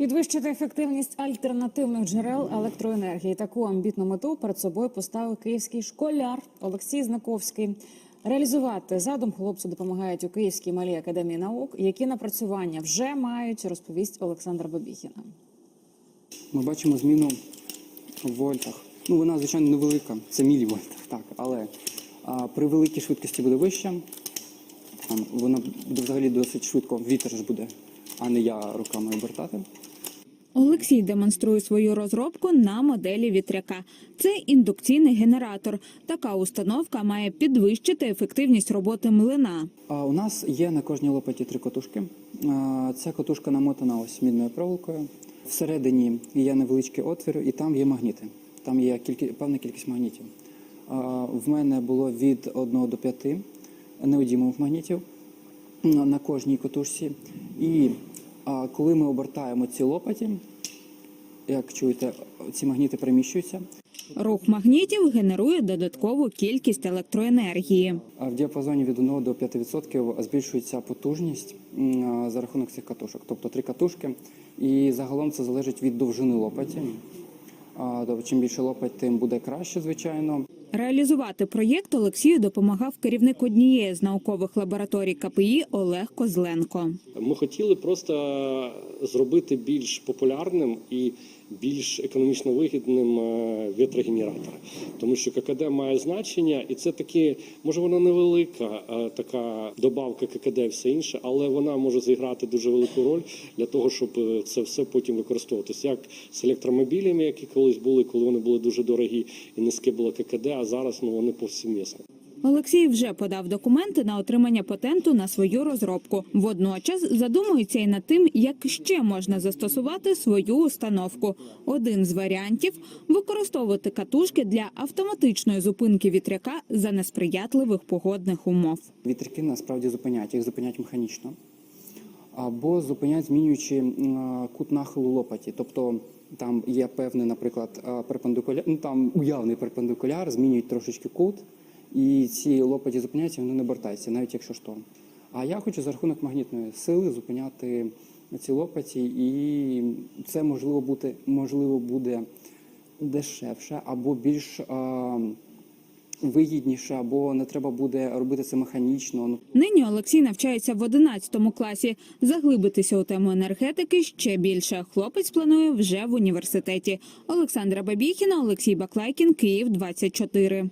Підвищити ефективність альтернативних джерел електроенергії. Таку амбітну мету перед собою поставив київський школяр Олексій Знаковський. Реалізувати задум хлопцю допомагають у Київській малій академії наук, які напрацювання вже мають, розповість Олександр Бабіхіна. Ми бачимо зміну в вольтах. Ну, вона, звичайно, невелика, це мілівольт, так, але а, при великій швидкості буде вища. Там, вона взагалі досить швидко, вітер ж буде, а не я руками обертати. Олексій демонструє свою розробку на моделі вітряка. Це індукційний генератор. Така установка має підвищити ефективність роботи млина. А, у нас є на кожній лопаті три котушки. Ця котушка намотана ось мідною проволокою. Всередині є невеличкий отвір, і там є магніти. Там є кількі, певна кількість магнітів. В мене було від 1 до 5 неодімових магнітів на, кожній котушці. І а, коли ми обертаємо ці лопаті, як чуєте, ці магніти переміщуються. Рух магнітів генерує додаткову кількість електроенергії. А В діапазоні від 1 до 5% збільшується потужність за рахунок цих катушок, тобто три катушки. І загалом це залежить від довжини лопаті. Чим більше лопать, тим буде краще, звичайно. Реалізувати проєкт Олексію допомагав керівник однієї з наукових лабораторій КПІ Олег Козленко. Ми хотіли просто зробити більш популярним і більш економічно вигідним е, вітрогенератор. Тому що ККД має значення, і це таки, може вона невелика, е, така добавка ККД і все інше, але вона може зіграти дуже велику роль для того, щоб е, це все потім використовуватися. Як з електромобілями, які колись були, коли вони були дуже дорогі і низьке було ККД, а зараз ну вони повсімісні. Олексій вже подав документи на отримання патенту на свою розробку. Водночас задумується і над тим, як ще можна застосувати свою установку. Один з варіантів використовувати катушки для автоматичної зупинки вітряка за несприятливих погодних умов. Вітряки насправді зупиняють, їх зупиняють механічно. Або зупиняють, змінюючи кут нахилу лопаті. Тобто там є певний, наприклад, перпендикуляр, ну там уявний перпендикуляр, змінюють трошечки кут, і ці лопаті зупиняються, вони не обертаються, навіть якщо шторм. А я хочу за рахунок магнітної сили зупиняти ці лопаті, і це можливо бути можливо буде дешевше або більш а, вигідніше, або не треба буде робити це механічно. Ну, Нині Олексій навчається в 11 класі. Заглибитися у тему енергетики ще більше. Хлопець планує вже в університеті. Олександра Бабіхіна, Олексій Баклайкін, Київ 24.